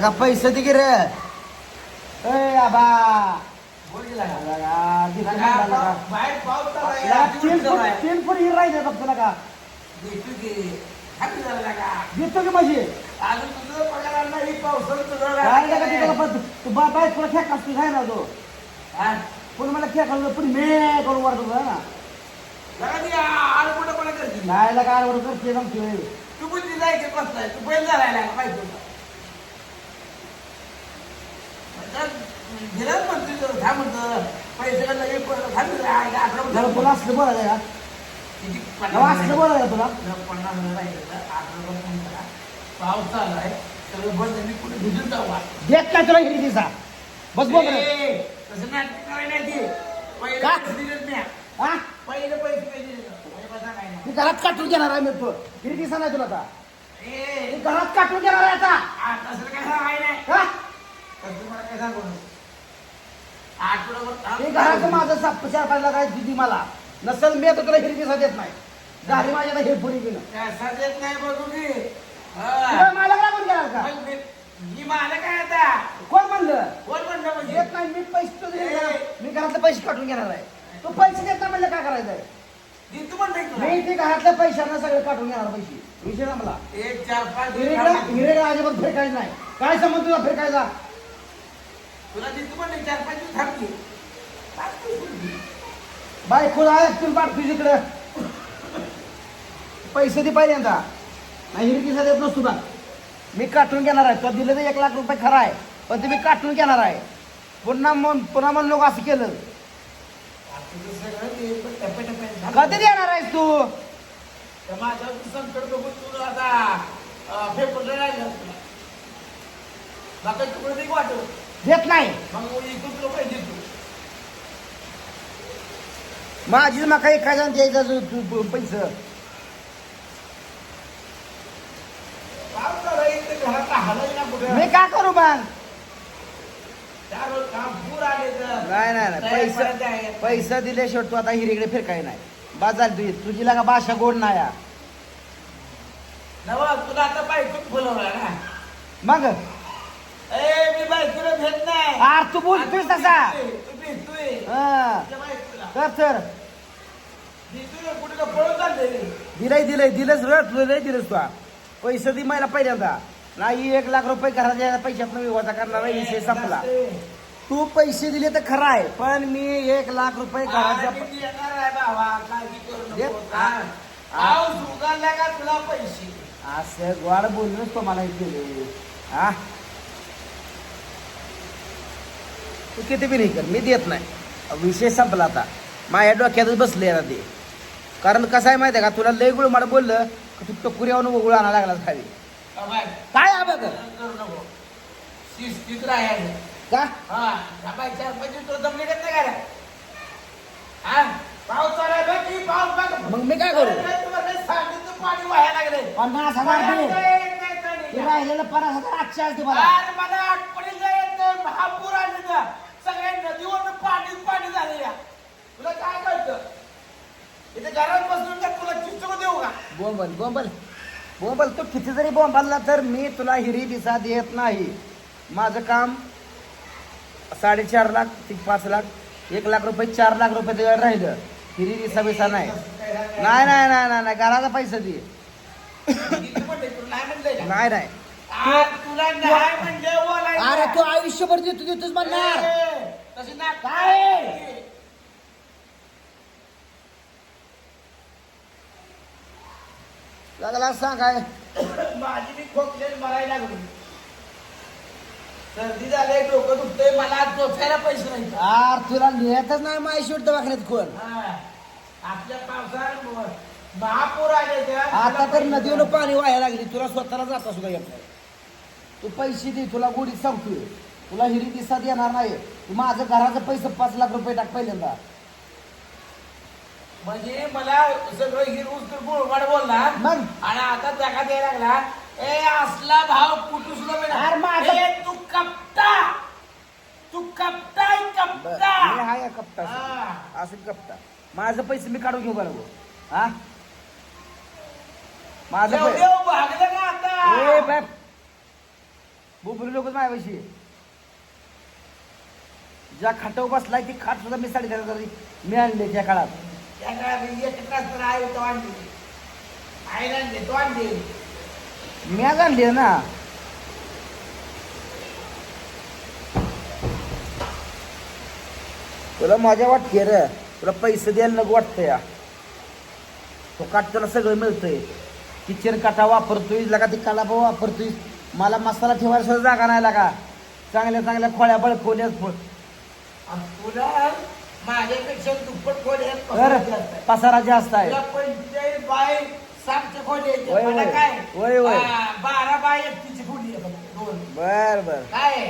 का पैसे दे की रे? ए आबा. फूट हिर राहिले का तुला का? देतो की. हाती झाला का? देतो की माझी? बाय तुला खेळ असतो काय ना तो? पण मला खेळ खाल्लं पण मे करून तुला ना. नाही लगा आडवर करते जमतोय तू पण ती जायचं बसलाय. तू बैल झालाय पाहिजे म्हणतोय तर थांब म्हणतं. पैसे का म्हणतो. तुला असलं बोलायचं का किती तेव्हा असलं बोलायचं का तुला पन्नास हजार तर अकरा रुपये फोन करा. पाऊस चालू आहे सगळं बंद आहे. मी कुठे भिजून जाऊ. देत काय तुला हिरी दिसा बस. ए, तसं नाटक करायला नाही ते. पहिले का? दिलेत मी. हा पहिले पैसे काय दिले नाही. मी घरात काटून घेणार आहे मी तो हिरी दिसा नाही तुला आता घरात काटून घेणार आहे आता तसं काय नाही. मला काय सांगू माझं साप चार पाहिला काय दिदी मला? नसेल मी आता तुला हिरी दिसा देत नाही. झाली माझ्या हिरपुरी कसा देत नाही बघू की. तुला. मला लागून घेणार का? मग मी- मी मालक आहे आता? कोण म्हणलं? कोण म्हणलं म्हणजे? देत नाही मी पैसे तो दिले ना. ए. मी घरातले पैसे काटून घेणार आहे. तू पैसे देत नाही म्हणलं काय करायचंय देतो म्हणलं तुला. मी ते घरातल्या पैशांना सगळे काटून घेणार पैसे. विषय संपला. एक चार पाच हिरेला अजिबात फिरकायचं नाही. काय संबंध तुझा फिरकायचा? तुला देतो म्हणलं चार पाच दिवस थांबली. पाच दिवस बाय खुद आहे तुम्ही पाठ तुझीकडे पैसे दे पहिल्यांदा. नाही हिरी किसा देत नसतो का मी काटून घेणार आहे. तुला दिलं तर एक लाख रुपये खरा आहे. पण ते मी काटून घेणार आहे. पुन्हा म्हण पुन्हा म्हण लोक असं केलं. तुझं सगळं ते पण टप्प्याटप्प्याने झालं. कधी देणार आहेस तू? तर माझ्यावर तू संकट बघून तू आता अं, फेकून राहिलं. तुला बाकी तुकडं नाही वाटत. देत नाही. मग इथून तुला पैसे देतो माझीच मका एक काय द्यायचा पैसे. मी काय करू मग? नाही नाही नाही. पैसे. पैसे दिले शेवट तू आता हिरीकडे फिरकाय नाही. बाद झाली तुझी. तुझी लागा भाषा गोड नाही तुला आता ना. मग? आर तू बोलतोय तसा तू भेटतोय हा. तुझ्या बायकोला. तर तर भेटतोय, कुठे का पळून चाललेली दिलंय दिलंय दिलंच र तुला नाही दिलंच तू. पैसे दे मला पहिल्यांदा. नाही एक लाख रुपये घराच्या पैशात विवादा करणार विषय संपला. तू पैसे दिले तर खरं आहे पण मी एक लाख रुपये घराच्या करू तुला असं गोड बोलूनच तो मला दिले हा. तू किती बी नाही कर मी देत नाही. विषय संपला आता. माझ्या डोक्यातच बसले आता ते. कारण कसं आहे माहिती आहे का तुला लय गुळ मला बोललं की तू टकुऱ्यावरून उघड आणा लागला खाली. काय करू शिस्तीत राहायचं का? मग मी काय करू? पाणी वाहायला लागले पन्नास हजार दे ते राहिलेलं पन्नास हजार आजच्या आलती मला. अरे मला आठवणीला येत नाही महापूर आले ना सगळ्या नदीवर पाणीच पाणी झाले या तुला काय कळतं इथे घरात बसून का तुला चिचू देऊ का? बोंबल बोंबल. बोंबल तू किती जरी बोंबलला तर मी तुला हिरी दिसा देत नाही. माझं काम साडेचार लाख ते पाच लाख एक लाख रुपये चार लाख रुपये त्याच्यावर राहिलं. हिरी दिसा बिसा नाही. नाही नाही नाही नाही नाही घराचा पैसा दे. किती नाही का? नाही. नाही आ, तुला नाही म्हणजे बोलायचं. अरे तू आयुष्यभर देतो देतोच म्हणणार. ए, तशी ना काय? लागला सांग काय माझी मी खोकले मरायला लागली. सर्दी झाले डोकं दुखतंय मला झोपायला पैसे नाही यार तुला लिहायचंच नाही माझी शेवट दवाखान्यात कोण? हा. आपल्या पावसाळ्यात महापूर आले त्या आता तर नदीवर पाणी व्हायला लागली. तुला स्वतःला जाता सुद्धा येत नाही तू पैसे दे तुला गोडीत सांगतोय. तुला हिरी दिसा येणार नाही. तू माझं घराचं पैसे पाच लाख रुपये टाक पहिल्यांदा. म्हणजे मला सगळं हिरवूस गुळमाड बोलला मग? आणि आता जगा द्यायला लागला ए असला भाव कुठू सुद्धा अरे मिळणार ए, तू कपटा! तू कपटा कपटा! मी हाय का कप्ता हा. असं कप्ता माझं पैसे मी काढून घेऊ बरोबर हा? माझं देव पैसे देव भागलं ना आता? बाप. बुबुली लोक माझ्यापाशी ज्या खाटावर बसलाय ती खाट सुद्धा मी साडे तरी मी आणले त्या काळात. आणली. आईला आणली तो आणली. मी आणली ना. तुला मजा वाटते रे. तुला पैसे द्यायला नको वाटतं या. तो काट तुला सगळं मिळतंय. किचन काटा वापरतोय लगा ती कालापा वापरतोय. मला मसाला ठेवायला सुद्धा जागा नाही लागा. चांगल्या चांगल्या खोळ्या बळकवल्याच आणि तुला माझ्यापेक्षा दुप्पट तर तुला बाय सातशे मला वय. काय. आ, बारा बाय एकतीसची खोली आहे दोन. बर बर. काय?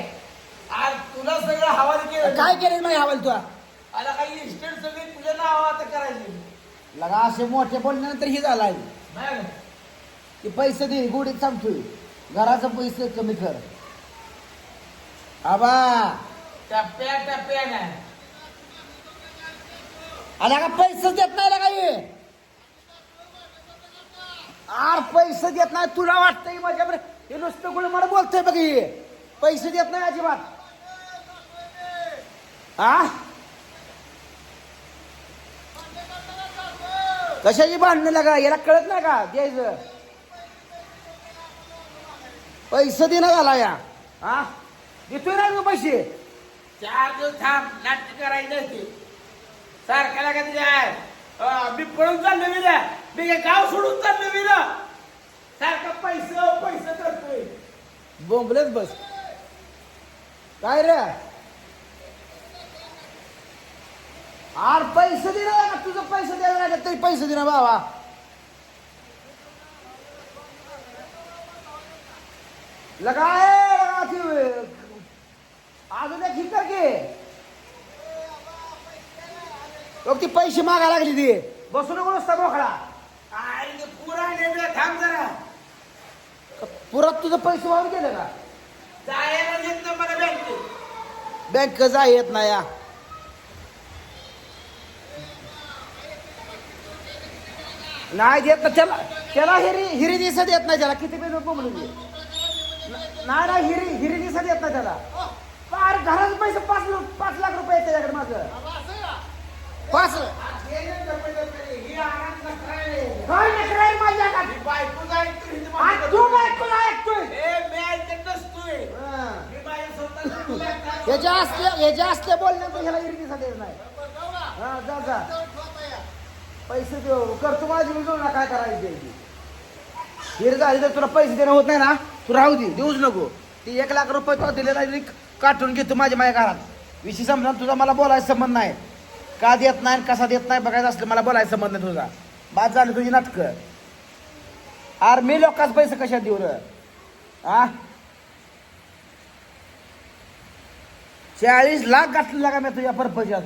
आज तुला सगळं हवाली केलं काय केलं नाही हवाल तू आता काही इस्टेट सगळी तुझ्या नावात करायची लगा असे मोठे बोलल्यानंतर ही झालाय नाही? की पैसे दे गोडीत सांगतोय. घराचं पैसे कमी कर. आबा. टप्प्या टप्प्याने आला का पैसे देत नाही लगा हे आर पैसे देत नाही. तुला वाटतंय माझ्या बरं? हे नुसतं गुळ मला बोलतोय बघ हे. पैसे देत नाही अजिबात. आ? कशाची भांडणं लागा? याला कळत नाही का? द्यायचं. पैसे देणं झाला या. हा देतोय ना पैसे. चार दिवस थांब. नाट्य करायचं ते सारख्याला का तुझ्या मी पळून चाललो मी ना मी काय गाव सोडून चाललो मी ना सारखा पैसे पैसे करतोय. बोंबलेच बस. काय रे? आर पैसे दे ना तुझं पैसे द्यायला लागत तरी पैसे दिना बाबा लगाय लगा अजून एक हिकर की बघ ती पैसे मागा लागली ती. बसू नको नुसता मोकळा. आणि पुरा नेमला थांब जरा. पुरात तुझं पैसे वाहून गेले का? जायला देत ना मला बँकेत बँक जा येत नाही या. नाही देत ना त्याला त्याला हिरी हिरी दिसत येत नाही त्याला. किती पेमेंट बोंबलू दे नाही नाही हिरी हिरी दिसत येत नाही त्याला. पार घराचे पैसे पाच लाख पाच लाख रुपये आहेत त्याच्याकडे माझं पाच ही आनंद नसराय. काय आहे माझ्या हातात? ही बायको जाईल तर हिची बायको तू बायकोला ऐकतोय ए, मी ऐकत नसतोय. हं. मी माझ्या स्वतःच्या मुलाला- याच्या असल्या याच्या असल्या बोलण्यात ह्याला दिसत येत नाही. हा जा जा. पैसे देऊ. करतो माझी मी जोडणार काय करायची त्याची हिर झाली तर तुला पैसे देणं होत नाही ना? तू राहू दे देऊच नको. ती एक लाख रुपये तो दिले नाही काटून घेतो माझ्या माझ्या घरात. विषय समजा तुझा मला बोलायचा संबंध नाही. का देत नाही आणि कसा देत नाही बघायचं असलं मला बोलायचा संबंध नाही तुझा. बाद झाली तुझी नाटकं. आर मी लोकांच पैसे कशा देऊ र? आ? चाळीस लाख घातलेला का मी तुझ्या परपजात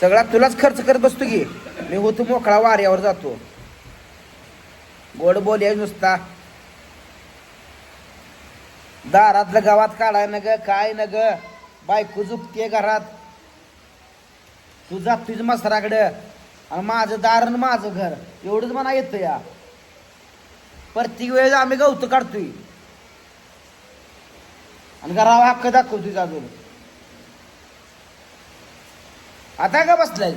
सगळा तुलाच खर्च करत बसतो की. मी होतो मोकळा वाऱ्यावर जातो. गोड बोल नुसता. दारातलं गावात काढाय न ग काय न ग बायको झुकते घरात. तू जात तुझ्या मसराकडं. आणि माझं दार आणि माझं घर. एवढंच म्हणा येतं या. प्रत्येक वेळेस आम्ही गवत काढतोय. आणि घरावर हक्क दाखवतोय अजून. आता का बसलाय?